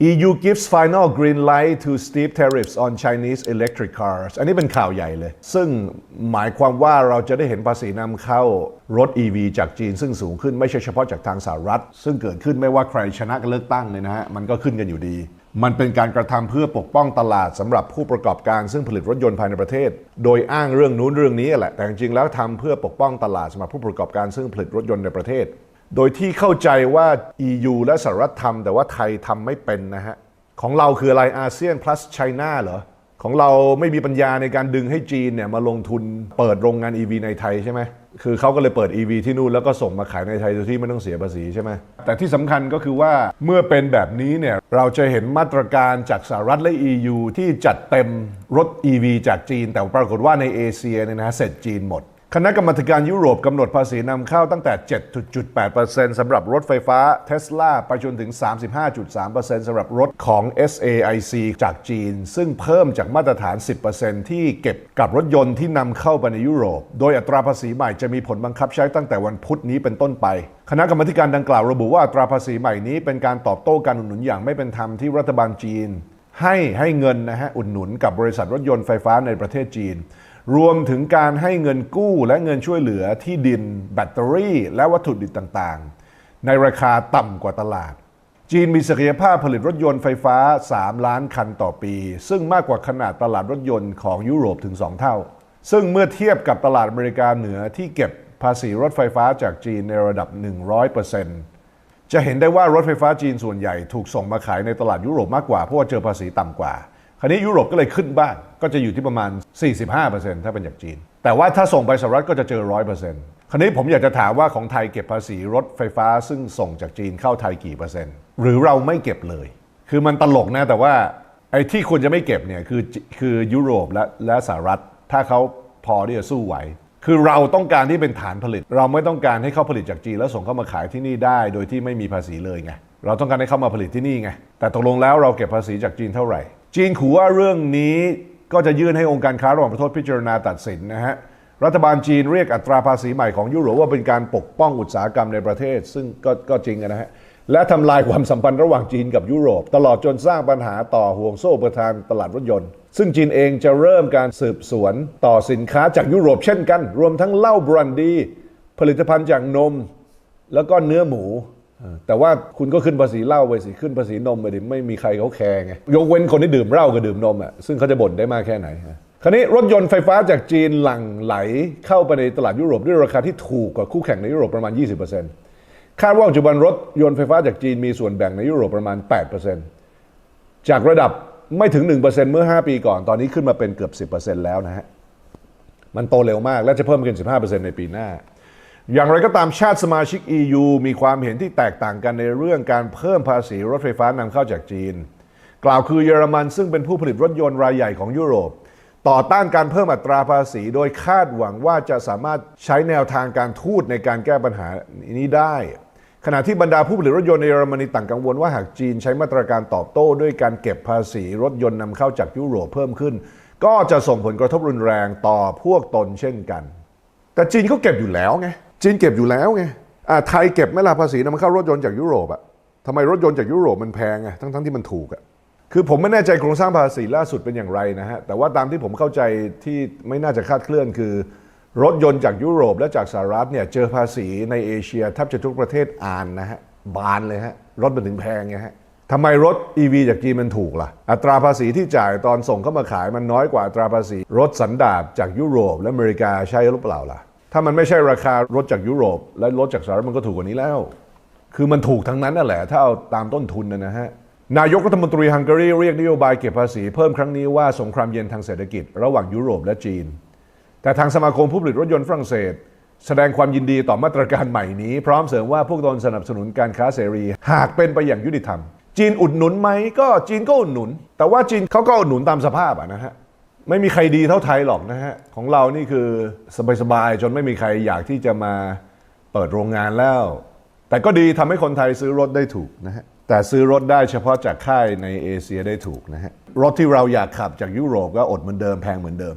EU gives final green light to steep tariffs on Chinese electric cars อันนี้เป็นข่าวใหญ่เลย ซึ่งหมายความว่าเราจะได้เห็นภาษีนำเข้ารถ EV จากจีนซึ่งสูงขึ้นไม่ใช่เฉพาะจากทางสหรัฐ ซึ่งเกิดขึ้นไม่ว่าใครชนะการเลือกตั้งเนี่ยนะฮะ มันก็ขึ้นกันอยู่ดี มันเป็นการกระทำเพื่อปกป้องตลาดสำหรับผู้ประกอบการซึ่งผลิตรถยนต์ภายในประเทศ โดยอ้างเรื่องนู้นเรื่องนี้แหละ แต่จริงๆแล้วทำเพื่อปกป้องตลาดสำหรับผู้ประกอบการซึ่งผลิตรถยนต์ในประเทศ โดยที่เข้าใจว่า EU และสหรัฐทำแต่ว่าไทยทำไม่เป็นนะฮะ ของเราคืออะไรอาเซียน plus China เหรอ ของเราไม่มีปัญญาในการดึงให้จีนเนี่ยมาลงทุนเปิดโรงงาน EV ในไทยใช่ไหมคือเขาก็เลยเปิด EV ที่นู่นแล้วก็ส่งมาขายในไทยโดยที่ไม่ต้องเสียภาษีใช่ไหมแต่ที่สำคัญก็คือว่าเมื่อเป็นแบบนี้เนี่ยเราจะเห็นมาตรการจากสหรัฐและ EU ที่จัดเต็มรถ EV จากจีน แต่ปรากฏว่าในเอเชียเนี่ยนะเสร็จจีนหมด คณะกรรมการยุโรปกำหนดภาษีนำเข้าตั้งแต่ 7.8%สำหรับรถไฟฟ้าเทสลาไปจนถึง 35.3%สำหรับรถของ SAIC จากจีน ซึ่งเพิ่มจากมาตรฐาน 10%ที่เก็บกับรถยนต์ที่นำเข้าไปในยุโรป โดยอัตราภาษีใหม่จะมีผลบังคับใช้ตั้งแต่วันพุธนี้เป็นต้นไป คณะกรรมการดังกล่าวระบุว่าอัตราภาษีใหม่นี้เป็นการตอบโต้การอุดหนุนอย่างไม่เป็นธรรมที่รัฐบาลจีน ให้ให้เงินนะฮะอุดหนุนกับบริษัทรถยนต์ไฟฟ้าในประเทศจีน รวมถึงการให้เงินกู้และเงินช่วยเหลือที่ดิน แบตเตอรี่ และวัตถุดิบต่างๆ ในราคาต่ำกว่าตลาด จีนมีศักยภาพผลิตรถยนต์ไฟฟ้า 3 ล้านคันต่อปี ซึ่งมากกว่าขนาดตลาดรถยนต์ของยุโรปถึง 2 เท่า ซึ่งเมื่อเทียบกับตลาดอเมริกาเหนือที่เก็บภาษีรถไฟฟ้าจากจีนในระดับ 100%จะเห็นได้ว่ารถไฟฟ้าจีนส่วนใหญ่ถูกส่งมาขายในตลาดยุโรปมากกว่าเพราะว่าเจอภาษีต่ำกว่า คราวนี้ยุโรปก็เลยขึ้นบ้าง ก็จะอยู่ที่ประมาณ 45%ถ้าเป็นจากจีน แต่ว่าถ้าส่งไปสหรัฐก็จะเจอ 100%คราวนี้ผมอยากจะถามว่าของไทยเก็บภาษีรถไฟฟ้าซึ่งส่งจากจีนเข้าไทยกี่เปอร์เซ็นต์หรือเราไม่เก็บเลย คือมันตลกนะแต่ว่าไอ้ที่ควรจะไม่เก็บเนี่ยคือคือยุโรปและและสหรัฐ ถ้าเขาพอที่จะสู้ไหว คือเราต้องการที่เป็นฐานผลิต เราไม่ต้องการให้เขาผลิตจากจีนแล้วส่งเข้ามาขายที่นี่ได้ โดยที่ไม่มีภาษีเลยไงเราต้องการให้เข้ามาผลิตที่นี่ไงแต่ตกลงแล้วเราเก็บภาษีจากจีนเท่าไหร่ จีนขู่ว่าเรื่องนี้ ก็จะยื่นให้องค์การค้าระหว่างประเทศพิจารณาตัดสินนะฮะ รัฐบาลจีนเรียกอัตราภาษีใหม่ของยุโรปว่าเป็นการปกป้องอุตสาหกรรมในประเทศ ซึ่งก็ก็จริงนะฮะ และทำลายความสัมพันธ์ระหว่างจีนกับยุโรป ตลอดจนสร้างปัญหาต่อห่วงโซ่ประทานตลาดรถยนต์ ซึ่งจีนเองจะเริ่มการสืบสวนต่อสินค้าจากยุโรปเช่นกัน รวมทั้งเหล้าบรันดี ผลิตภัณฑ์จากนม แล้วก็เนื้อหมู แต่ว่าคุณก็ขึ้นภาษีเหล้าไปสิขึ้นภาษีนมไปดิไม่มีใครเขาแคร์ไงยกเว้นคนที่ดื่มเหล้ากับดื่มนมอะซึ่งเขาจะบ่นได้มากแค่ไหนคราวนี้รถยนต์ไฟฟ้าจากจีนหลั่งไหลเข้าไปในตลาดยุโรปด้วยราคาที่ถูกกว่าคู่แข่งในยุโรปประมาณ 20%คาดว่าปัจจุบันรถยนต์ไฟฟ้าจากจีนมีส่วนแบ่งในยุโรปประมาณ 8%จากระดับไม่ถึง 1%เมื่อ 5 ปีก่อน ตอนนี้ขึ้นมาเป็นเกือบ 10%แล้วนะฮะ มันโตเร็วมากและจะเพิ่มขึ้น 15%ในปีหน้า อย่างไรก็ตามชาติสมาชิก EU มีความเห็นที่แตกต่างกันในเรื่องการเพิ่มภาษีรถไฟฟ้านำเข้าจากจีน กล่าวคือเยอรมันซึ่งเป็นผู้ผลิตรถยนต์รายใหญ่ของยุโรป ต่อต้านการเพิ่มอัตราภาษี โดยคาดหวังว่าจะสามารถใช้แนวทางการทูตในการแก้ปัญหานี้ได้ ขณะที่บรรดาผู้ผลิตรถยนต์ในเยอรมนีต่างกังวลว่าหากจีนใช้มาตรการตอบโต้ด้วยการเก็บภาษีรถยนต์นำเข้าจากยุโรปเพิ่มขึ้น ก็จะส่งผลกระทบรุนแรงต่อพวกตนเช่นกัน แต่จีนเขาเก็บอยู่แล้วไง จีนเก็บอยู่แล้วไงอ่าไทยเก็บไม่ละภาษีนำเข้ารถยนต์จากยุโรปอะทำไมรถยนต์จากยุโรปมันแพงอะทั้งทั้งๆที่มันถูกอะคือผมไม่แน่ใจโครงสร้างภาษีล่าสุดเป็นอย่างไรนะฮะแต่ว่าตามที่ผมเข้าใจที่ไม่น่าจะคาดเคลื่อนคือ รถยนต์จากยุโรปและจากสหรัฐเนี่ยเจอภาษีในเอเชียแทบจะทุกประเทศอ่านนะฮะบานเลยฮะรถมันถึงแพงไงฮะทำไมรถ EV จากจีนมันถูกล่ะ อัตราภาษีที่จ่ายตอนส่งเข้ามาขายมันน้อยกว่าอัตราภาษี รถสันดาปจากยุโรปและอเมริกาใช่หรือเปล่าล่ะ ถ้ามันไม่ใช่ราคารถจากยุโรป และรถจากสหรัฐมันก็ถูกกว่านี้แล้ว คือมันถูกทั้งนั้นนั่นแหละ ถ้าเอาตามต้นทุนนะนะฮะนายกรัฐมนตรีฮังการีเรียกนโยบายเก็บภาษีเพิ่มครั้งนี้ว่าสงครามเย็นทางเศรษฐกิจระหว่างยุโรปและจีน แต่ทางสมาคมผู้ผลิตรถยนต์ฝรั่งเศส แสดงความยินดีต่อมาตรการใหม่นี้ พร้อมเสริมว่าพวกตนสนับสนุนการค้าเสรี หากเป็นไปอย่างยุติธรรม จีนอุดหนุนไหมก็จีนก็อุดหนุน แต่ว่าจีนเขาก็อุดหนุนตามสภาพะนะฮะ ไม่มีใครดีเท่าไทยหรอกนะฮะ ของเรานี่คือสบายๆ จนไม่มีใครอยากที่จะมาเปิดโรงงานแล้ว แต่ก็ดีทำให้คนไทยซื้อรถได้ถูกนะฮะ แต่ซื้อรถได้เฉพาะจากค่ายในเอเชียได้ถูกนะฮะ รถที่เราอยากขับจากยุโรปก็อดเหมือนเดิมแพงเหมือนเดิม